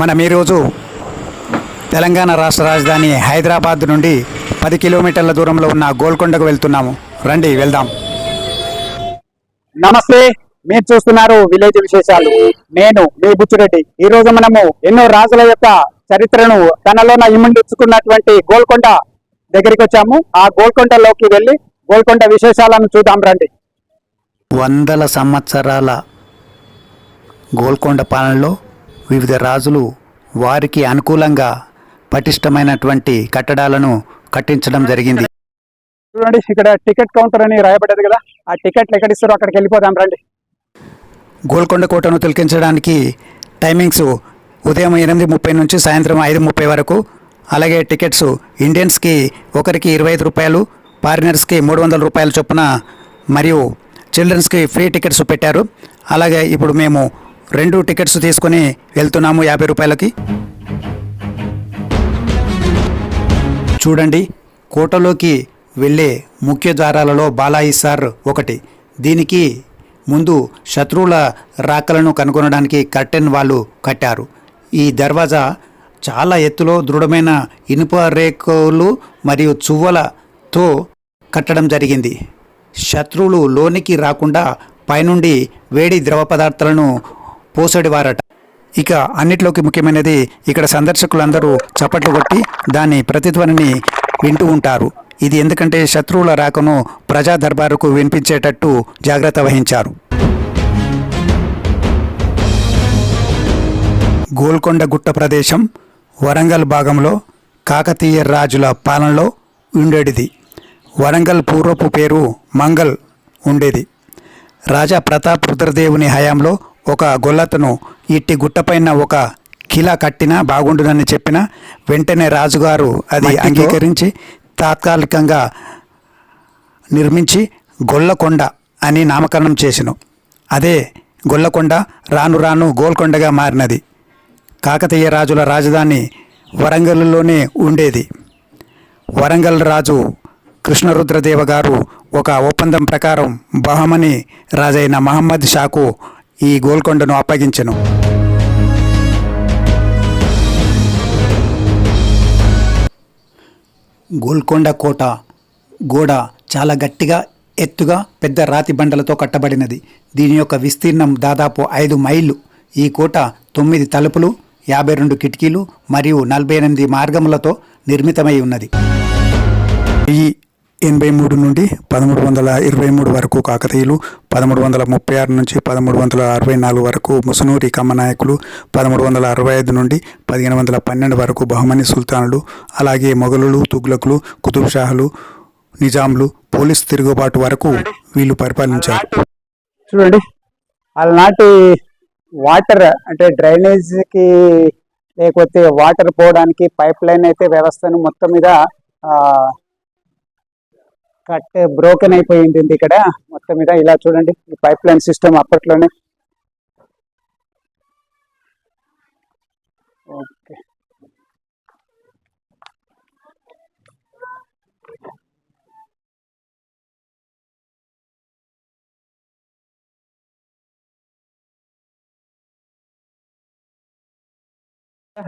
మనం ఈరోజు తెలంగాణ రాష్ట్ర రాజధాని హైదరాబాద్ నుండి పది కిలోమీటర్ల దూరంలో ఉన్న గోల్కొండకు వెళ్తున్నాము. రండి వెళ్దాం. నమస్తే మీరు చూస్తున్నారు విలేజ్ విశేషాలు. నేను మీ బుచ్చిరెడ్డి. ఈ రోజు మనము ఎన్నో రాజుల యొక్క చరిత్రను తనలోన ఇమిండించుకున్నటువంటి గోల్కొండ దగ్గరికి వచ్చాము. ఆ గోల్కొండలోకి వెళ్ళి గోల్కొండ విశేషాలను చూద్దాం రండి. వందల సంవత్సరాల గోల్కొండ పాలనలో వివిధ రాజులు వారికి అనుకూలంగా పటిష్టమైనటువంటి కట్టడాలను కట్టించడం జరిగింది. చూడండి ఇక్కడ టికెట్ కౌంటర్ అని రాయబడ్డది కదా. ఆ టికెట్లు ఎక్కడ ఇస్తారో అక్కడికి వెళ్ళిపోదాం రండి. గోల్కొండ కోటను తిలకించడానికి టైమింగ్స్ ఉదయం ఎనిమిది ముప్పై నుంచి సాయంత్రం ఐదు ముప్పై వరకు. అలాగే టికెట్స్ ఇండియన్స్కి ఒకరికి ఇరవై ఐదు రూపాయలు ఫారినర్స్కి మూడు వందల రూపాయల చొప్పున మరియు చిల్డ్రన్స్కి ఫ్రీ టికెట్స్ పెట్టారు. అలాగే ఇప్పుడు మేము రెండు టికెట్స్ తీసుకొని వెళ్తున్నాము యాభై రూపాయలకి. చూడండి కోటలోకి వెళ్ళే ముఖ్య ద్వారాలలో బాలాయి సార్ ఒకటి. దీనికి ముందు శత్రువుల రాకలను కనుగొనడానికి కర్టెన్ వాళ్ళు కట్టారు. ఈ దర్వాజా చాలా ఎత్తులో దృఢమైన ఇనుప రేకులు మరియు చువ్వలతో కట్టడం జరిగింది. శత్రువులు లోనికి రాకుండా పైనుండి వేడి ద్రవ పదార్థాలను పోసడివారట. ఇక అన్నిట్లోకి ముఖ్యమైనది ఇక్కడ సందర్శకులందరూ చప్పట్లు కొట్టి దాని ప్రతిధ్వనిని వింటూ ఉంటారు. ఇది ఎందుకంటే శత్రువుల రాకను ప్రజా దర్బారుకు వినిపించేటట్టు జాగ్రత్త వహించారు. గోల్కొండ గుట్ట ప్రదేశం వరంగల్ భాగంలో కాకతీయ రాజుల పాలనలో ఉండేటిది వరంగల్ పూర్వపు పేరు మంగల్ ఉండేది. రాజా ప్రతాప్ రుద్రదేవుని హయాంలో ఒక గొల్లతను ఇట్టి గుట్టపైన ఒక కిలా కట్టినా బాగుండునని చెప్పిన వెంటనే రాజుగారు అది అంగీకరించి తాత్కాలికంగా నిర్మించి గొల్లకొండ అని నామకరణం చేసెను. అదే గొల్లకొండ రాను రాను గోల్కొండగా మారినది. కాకతీయ రాజుల రాజధాని వరంగల్లోనే ఉండేది. వరంగల్ రాజు కృష్ణరుద్రదేవ గారు ఒక ఒప్పందం ప్రకారం బహమని రాజైన మహమ్మద్ షాకు ఈ గోల్కొండను అప్పగించెను. గోల్కొండ కోట గోడ చాలా గట్టిగా ఎత్తుగా పెద్ద రాతి బండలతో కట్టబడినది. దీని యొక్క విస్తీర్ణం దాదాపు ఐదు మైళ్ళు. ఈ కోట తొమ్మిది తలుపులు యాభై రెండు కిటికీలు మరియు నలభై ఎనిమిది మార్గములతో నిర్మితమై ఉన్నది. ఈ ఎనభై మూడు నుండి పదమూడు వందల ఇరవై మూడు వరకు కాకతీయులు పదమూడు వందల ముప్పై ఆరు నుంచి పదమూడు వందల అరవై నాలుగు వరకు ముసునూరి కమ్మనాయకులు పదమూడు వందల అరవై ఐదు నుండి పదిహేను వందల పన్నెండు వరకు బహుమని సుల్తానులు అలాగే మొఘలులు తుగ్లకులు కుతుబ్షాహులు నిజాంలు పోలీస్ తిరుగుబాటు వరకు వీళ్ళు పరిపాలించారు. చూడండి ఆనాటి వాటర్ అంటే డ్రైనేజీకి లేకపోతే వాటర్ పోవడానికి పైప్ లైన్ అయితే వ్యవస్థను మొత్తం మీద కట్ బ్రోకెన్ అయిపోయింది ఇక్కడ. మొత్తం మీద ఇలా చూడండి ఈ పైప్ లైన్ సిస్టమ్ అప్పట్లోనే. ఓకే.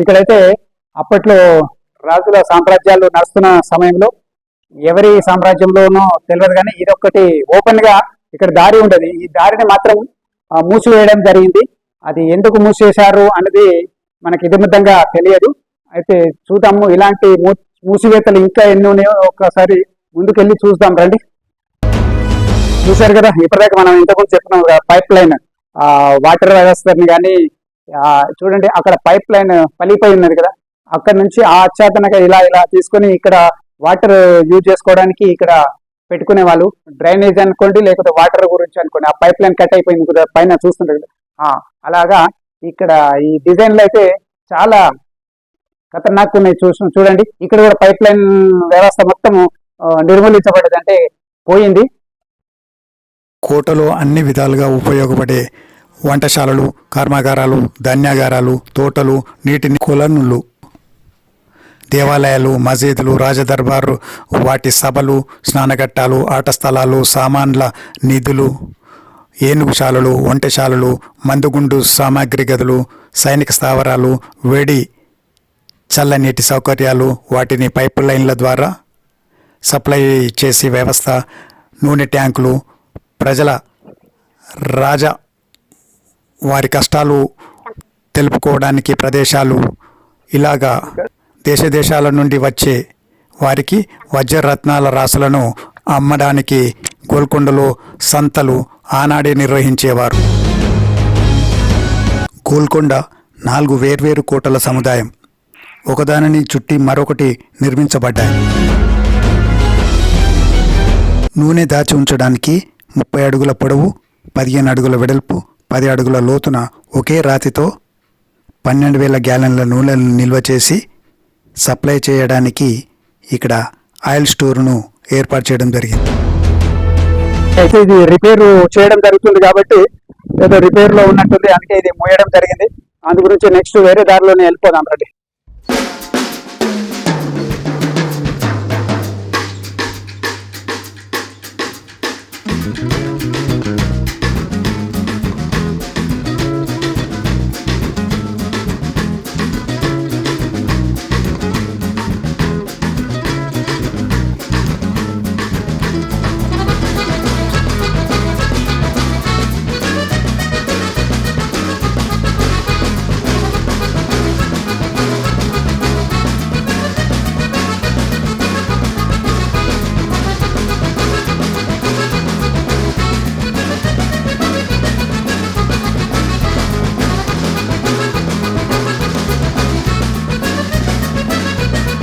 ఇక్కడైతే అప్పట్లో రాజుల సామ్రాజ్యాలు నడుస్తున్న సమయంలో ఎవరి సామ్రాజ్యంలోనో తెలియదు కానీ ఇదొక్కటి ఓపెన్గా ఇక్కడ దారి ఉండదు. ఈ దారిని మాత్రం మూసివేయడం జరిగింది. అది ఎందుకు మూసివేశారు అన్నది మనకి ఇదిమిద్దంగా తెలియదు. అయితే చూద్దాము ఇలాంటి మూ- మూసివేతలు ఇంకా ఎన్ని ఉన్నాయో ఒకసారి ముందుకెళ్ళి చూద్దాం రండి. చూశారు కదా ఇప్పటిదాకా మనం ఇంతకుముందు చెప్తున్నాం కదా పైప్ లైన్ ఆ వాటర్ వ్యవస్థని కానీ చూడండి అక్కడ పైప్ లైన్ పలిపోయి ఉన్నది కదా. అక్కడ నుంచి ఆ ఆచ్ఛాదనగా ఇలా ఇలా తీసుకొని ఇక్కడ వాటర్ యూజ్ చేసుకోవడానికి ఇక్కడ పెట్టుకునే వాళ్ళు. డ్రైనేజ్ అనుకోండి లేకపోతే వాటర్ గురించి అనుకోండి. ఆ పైప్ లైన్ కట్ అయిపోయింది కదా పైన చూస్తుంటారు కదా. అలాగా ఇక్కడ ఈ డిజైన్లు అయితే చాలా ఖతర్నాక్ ఉన్నాయి. చూసిన చూడండి. ఇక్కడ కూడా పైప్ లైన్ వ్యవస్థ మొత్తం నిర్మూలించబడ్డది. అంటే పోయింది. కోటలో అన్ని విధాలుగా ఉపయోగపడే వంటశాలలు కర్మాగారాలు ధాన్యాగారాలు తోటలు నీటిని కొలనులు. దేవాలయాలు మసీదులు రాజదర్బారు వాటి సభలు స్నానఘట్టాలు ఆట స్థలాలు సామాన్ల నిధులు ఏనుగుశాలలు వంటశాలలు మందుగుండు సామాగ్రి గదులు సైనిక స్థావరాలు వేడి చల్లనీటి సౌకర్యాలు వాటిని పైప్ లైన్ల ద్వారా సప్లై చేసే వ్యవస్థ నూనె ట్యాంకులు ప్రజల రాజ వారి కష్టాలు తెలుపుకోవడానికి ప్రదేశాలు ఇలాగా దేశ దేశాల నుండి వచ్చే వారికి వజ్రరత్నాల రాసులను అమ్మడానికి గోల్కొండలో సంతలు ఆనాడే నిర్వహించేవారు. గోల్కొండ నాలుగు వేర్వేరు కోటల సముదాయం. ఒకదానిని చుట్టి మరొకటి నిర్మించబడ్డాయి. నూనె దాచి ఉంచడానికి ముప్పై అడుగుల పొడవు పదిహేను అడుగుల వెడల్పు పది అడుగుల లోతున ఒకే రాతితో పన్నెండు వేల గ్యాలన్ల నూనెలను నిల్వ చేసి సప్లై చేయడానికి ఇక్కడ ఆయిల్ స్టోర్ను ఏర్పాటు చేయడం జరిగింది. అయితే ఇది రిపేర్ చేయడం జరుగుతుంది కాబట్టి ఏదో రిపేర్లో ఉన్నట్టుంది అందుకే ఇది మోయడం జరిగింది. అందు గురించి నెక్స్ట్ వేరే దారిలోనే వెళ్ళిపోదాం రండి.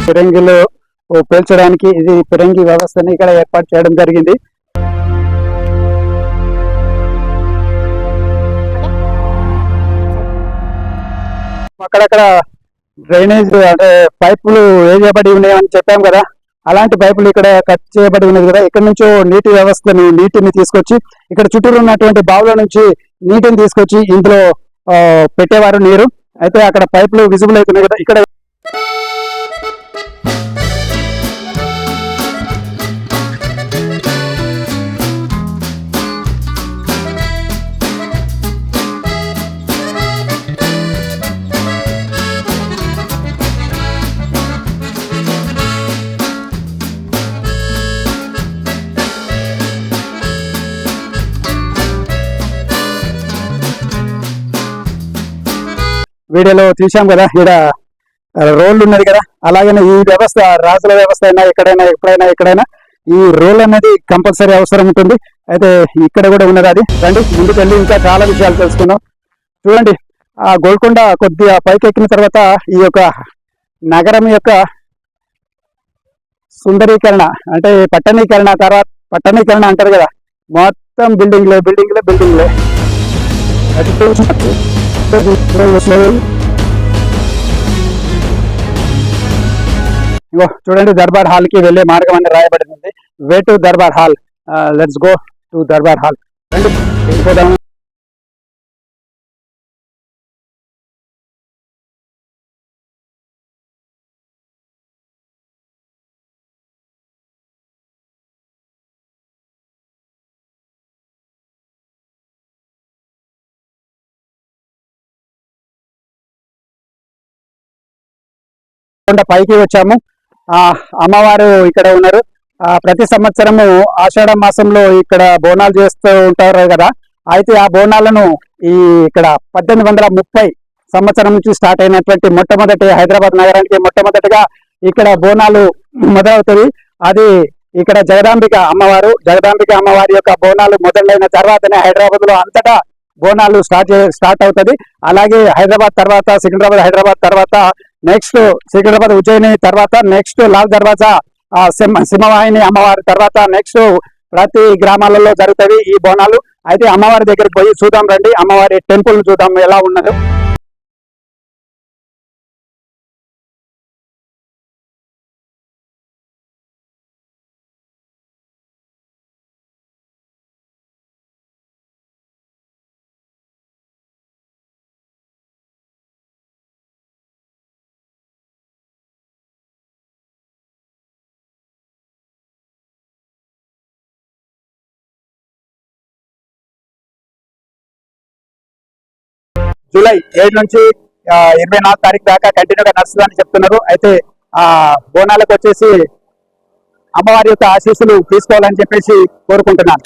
ఫిరంగిలో పేల్చడానికి ఇది ఫిరంగి వ్యవస్థని ఇక్కడ ఏర్పాటు చేయడం జరిగింది. అక్కడక్కడ డ్రైనేజ్ అంటే పైపులు వేయబడి ఉన్నాయని చెప్పాం కదా. అలాంటి పైపులు ఇక్కడ కట్ చేయబడి ఉన్నది కదా. ఇక్కడ నుంచో నీటి వ్యవస్థని నీటిని తీసుకొచ్చి ఇక్కడ చుట్టూరు ఉన్నటువంటి బావుల నుంచి నీటిని తీసుకొచ్చి ఇందులో పెట్టేవారు నీరు. అయితే అక్కడ పైపులు విజిబుల్ అవుతున్నాయి కదా. ఇక్కడ వీడియోలో చూసాం కదా ఇక్కడ రోల్ ఉన్నది కదా అలాగనే ఈ వ్యవస్థ రాజుల వ్యవస్థ అయినా ఎక్కడైనా ఎప్పుడైనా ఎక్కడైనా ఈ రోల్ అనేది కంపల్సరీ అవసరం ఉంటుంది. అయితే ఇక్కడ కూడా ఉన్నది అది. రండి ముందుకు వెళ్ళి ఇంకా చాలా విషయాలు తెలుసుకుందాం. చూడండి ఆ గోల్కొండ కొద్దిగా పైకెక్కిన తర్వాత ఈ యొక్క నగరం యొక్క సుందరీకరణ అంటే పట్టణీకరణ తర్వాత పట్టణీకరణ అంటారు కదా మొత్తం బిల్డింగ్లే బిల్డింగ్లే బిల్డింగ్లే ఇగో చూడండి దర్బార్ హాల్కి వెళ్ళే మార్గం అని రాయబడింది. Way to Darbar hall. Let's go to Darbar hall. రండి కొండ పైకి వచ్చాము. ఆ అమ్మవారు ఇక్కడ ఉన్నారు. ఆ ప్రతి సంవత్సరము ఆషాఢ మాసంలో ఇక్కడ బోనాలు చేస్తూ ఉంటారు కదా. అయితే ఆ బోనాలను ఈ ఇక్కడ పద్దెనిమిది వందల ముప్పై సంవత్సరం నుంచి స్టార్ట్ అయినటువంటి మొట్టమొదటి హైదరాబాద్ నగరానికి మొట్టమొదటిగా ఇక్కడ బోనాలు మొదలవుతుంది అది ఇక్కడ జగదాంబిక అమ్మవారు జగదాంబిక అమ్మవారి యొక్క బోనాలు మొదలైన తర్వాతనే హైదరాబాద్లో అంతటా బోనాలు స్టార్ట్ స్టార్ట్ అవుతుంది. అలాగే హైదరాబాద్ తర్వాత సికింద్రాబాద్ హైదరాబాద్ తర్వాత నెక్స్ట్ సికింద్రాబాద్ ఉజ్జయిని తర్వాత నెక్స్ట్ లాల్ దర్వాజా ఆ, సింహ సింహవాహిని అమ్మవారి తర్వాత నెక్స్ట్ ప్రతి గ్రామాలలో జరుగుతాయి ఈ బోనాలు. అయితే అమ్మవారి దగ్గరికి పోయి చూద్దాం రండి. అమ్మవారి టెంపుల్ చూద్దాం ఎలా ఉన్నదో. జూలై ఏడు నుంచి ఇరవై నాలుగు తారీఖు దాకా కంటిన్యూగా నడుస్తుందని చెప్తున్నారు. అయితే ఆ బోనాలకు వచ్చేసి అమ్మవారి యొక్క ఆశీస్సులు తీసుకోవాలని చెప్పేసి కోరుకుంటున్నాను.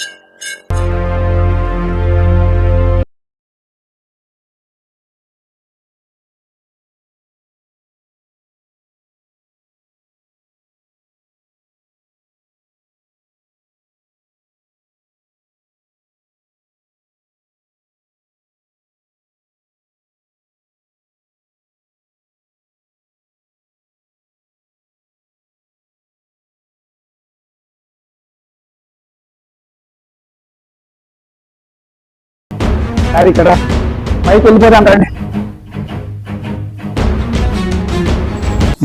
అది ఇక్కడ పైకి వెళ్ళిపోదాం రండి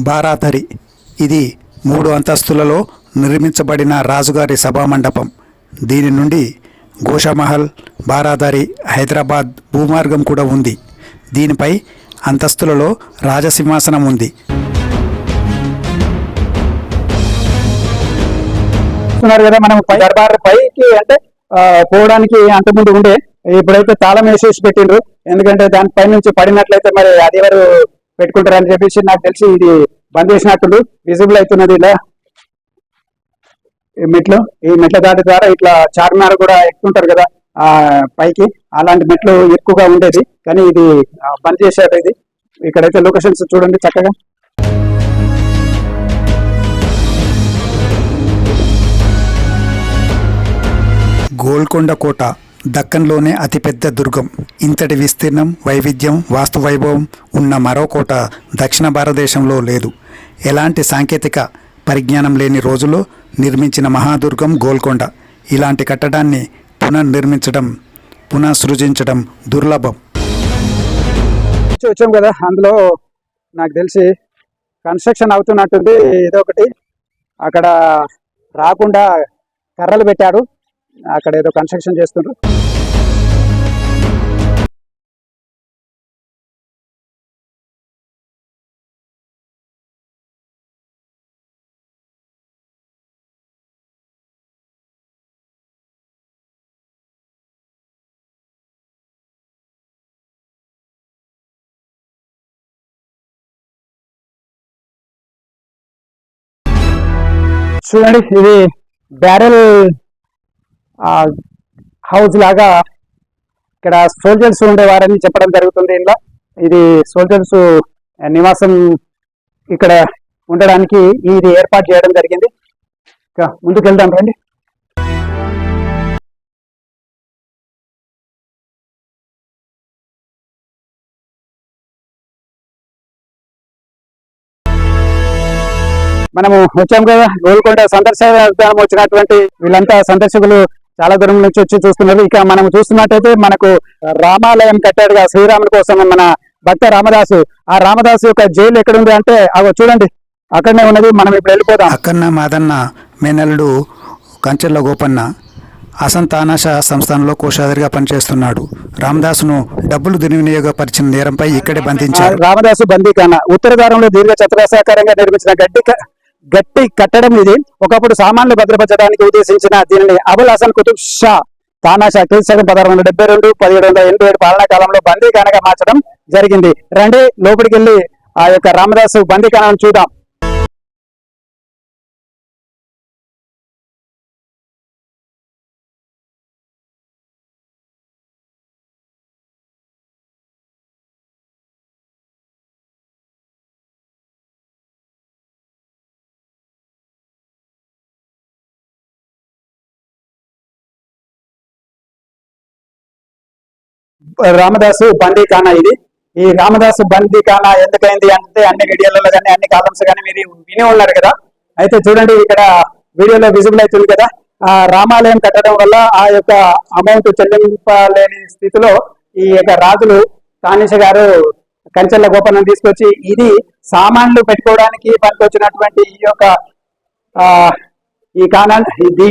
బారాతరి ఇది మూడు అంతస్తులలో నిర్మించబడిన రాజుగారి సభామండపం. దీని నుండి గోషామహల్ బారాదరి హైదరాబాద్ భూమార్గం కూడా ఉంది. దీనిపై అంతస్తులలో రాజసింహాసనం ఉంది. కదా మనం దర్బార్ పైకి అంటే పోవడానికి అంతకుముందు ఉండే ఇప్పుడైతే తాళం వేసేసి పెట్టిండ్రు. ఎందుకంటే దానిపై నుంచి పడినట్లయితే మరి అది ఎవరు పెట్టుకుంటారని చెప్పేసి నాకు తెలిసి ఇది బంద్ చేసినట్టు విజిబుల్ అవుతున్నది ఇలా. ఈ మెట్లు ఈ మెట్ల దాటి ద్వారా ఇట్లా చార్మినార్ కూడా ఎక్కుతుంటారు కదా ఆ పైకి. అలాంటి మెట్లు ఎక్కువగా ఉండేది. కానీ ఇది బంద్ చేశారు ఇది. ఇక్కడైతే లొకేషన్స్ చూడండి చక్కగా. గోల్కొండ కోట. దక్కన్లోనే అతిపెద్ద దుర్గం. ఇంతటి విస్తీర్ణం వైవిధ్యం వాస్తు వైభవం ఉన్న మరో కోట దక్షిణ భారతదేశంలో లేదు. ఎలాంటి సాంకేతిక పరిజ్ఞానం లేని రోజుల్లో నిర్మించిన మహాదుర్గం గోల్కొండ. ఇలాంటి కట్టడాన్ని పునర్నిర్మించడం పునఃసృజించడం దుర్లభం. వచ్చాం కదా అందులో నాకు తెలిసి కన్స్ట్రక్షన్ అవుతున్నట్టుంది ఏదో ఒకటి. అక్కడ రాకుండా కర్రలు పెట్టారు అక్కడ ఏదో కన్స్ట్రక్షన్ చేస్తుండ్రు. చూడండి ఇది బ్యారెల్ హౌస్ లాగా ఇక్కడ సోల్జర్స్ ఉండేవారని చెప్పడం జరుగుతుంది ఇంట్లో ఇది సోల్జర్స్ నివాసం ఇక్కడ ఉండడానికి ఇది ఏర్పాటు చేయడం జరిగింది. ముందుకు వెళ్దాం రండి. మనము వచ్చాం కదా గోల్కొండ సందర్శనం వచ్చినటువంటి వీళ్ళంతా సందర్శకులు చాలా దూరం నుంచి వచ్చి చూస్తున్నారు. ఇక మనం చూస్తున్నట్టయితే మనకు రామాలయం కట్టాడు కదా శ్రీరాముని కోసం మన భక్త రామదాసు. ఆ రామదాసు యొక్క జైలు ఎక్కడుంది అంటే అగో చూడండి అక్కడనే ఉన్నది. మనం ఇప్పుడు వెళ్ళిపోదాం. అక్కన్న మాదన్న మేనల్లుడు కంచెల్ల గోపన్న అసంతానాశ సంస్థానంలో కోశాధికారిగా పనిచేస్తున్నాడు. రామదాసును డబ్బులు దుర్వినియోగపరిచిన నేరంపై ఇక్కడే బంధించారు. రామదాసు బందీఖాన ఉత్తర ద్వారంలో దీర్ఘ చతురస్రాకారంగా నిర్మించిన గడ్డి గట్టి కట్టడం ఇది. ఒకప్పుడు సామాన్లు భద్రపరచడానికి ఉద్దేశించిన దీనిని అబుల్ హసన్ కుతుబ్ షా తానాషా క్రీస్తు పదహారు వందల డెబ్బై రెండు పదిహేడు వందల ఎనభై ఏడు పాలనా కాలంలో బందీఖానగా మార్చడం జరిగింది. రండి లోపలికి వెళ్ళి ఆ యొక్క రామదాసు బందీఖానాను చూద్దాం. రామదాసు బందీఖానా ఇది? ఈ రామదాసు బందీఖానా ఎందుకైంది అంటే అన్ని వీడియోలలో కానీ అన్ని కాలమ్స్ కానీ మీరు విని ఉన్నారు కదా. అయితే చూడండి ఇక్కడ వీడియోలో విజిబుల్ అవుతుంది కదా. ఆ రామాలయం కట్టడం వల్ల ఆ యొక్క అమౌంట్ చెల్లింపలేని స్థితిలో ఈ యొక్క రాజులు తానిష గారు కంచెల గోపాలను తీసుకొచ్చి ఇది సామాన్లు పెట్టుకోవడానికి పనికొచ్చినటువంటి ఈ యొక్క ఆ ఈ కానా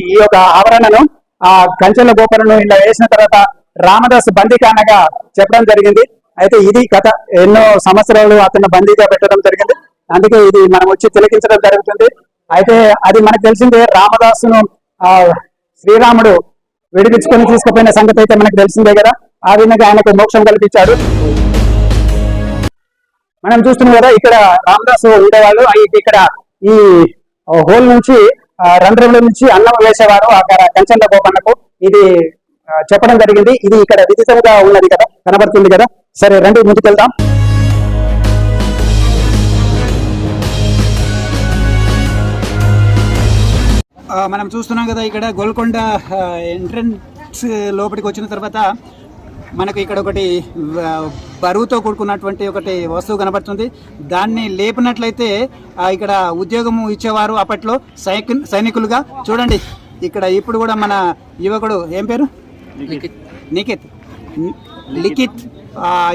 ఈ యొక్క ఆవరణను ఆ కంచెల గోపురను ఇలా వేసిన తర్వాత రామదాస్ బందీకానగా చెప్పడం జరిగింది. అయితే ఇది గత ఎన్నో సంవత్సరాలు అతను బందీగా పెట్టడం జరిగింది. అందుకే ఇది మనం వచ్చి తిలకించడం జరుగుతుంది. అయితే అది మనకు తెలిసిందే రామదాసును ఆ శ్రీరాముడు విడిపించుకొని తీసుకుపోయిన సంగతి అయితే మనకు తెలిసిందే కదా. ఆ విధంగా ఆయనకు మోక్షం కల్పించాడు. మనం చూస్తున్నాం కదా ఇక్కడ రామదాస్ ఉండేవాళ్ళు అయి- ఇక్కడ ఈ హోల్ నుంచి రెండు నుంచి అన్నం వేసేవారు. అక్కడ కంచంల గోపన్నకు ఇది చెప్పడం జరిగింది. ఇది ఇక్కడ విదితంగా ఉన్నది కదా కనబడుతుంది కదా. సరే రండి ముందుకెళ్దాం. మనం చూస్తున్నాం కదా ఇక్కడ గోల్కొండ ఎంట్రన్స్ లోపలికి వచ్చిన తర్వాత మనకు ఇక్కడ ఒకటి బరువుతో కూడుకున్నటువంటి ఒకటి వస్తువు కనబడుతుంది. దాన్ని లేపినట్లయితే ఇక్కడ ఉద్యోగము ఇచ్చేవారు అప్పట్లో సైనికులుగా. చూడండి ఇక్కడ ఇప్పుడు కూడా మన యువకుడు ఏం పేరు? నిఖిత్ లిఖిత్.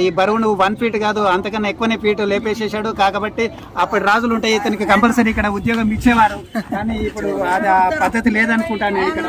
ఈ బరువును వన్ ఫీట్ కాదు అంతకన్నా ఎక్కువనే ఫీట్ లేపేసేసాడు కాబట్టి అప్పుడు రాజులు ఉంటాయి ఇతనికి కంపల్సరీ ఇక్కడ ఉద్యోగం ఇచ్చేవారు. కానీ ఇప్పుడు అది ఆ పద్ధతి లేదనుకుంటాను నేను ఇక్కడ.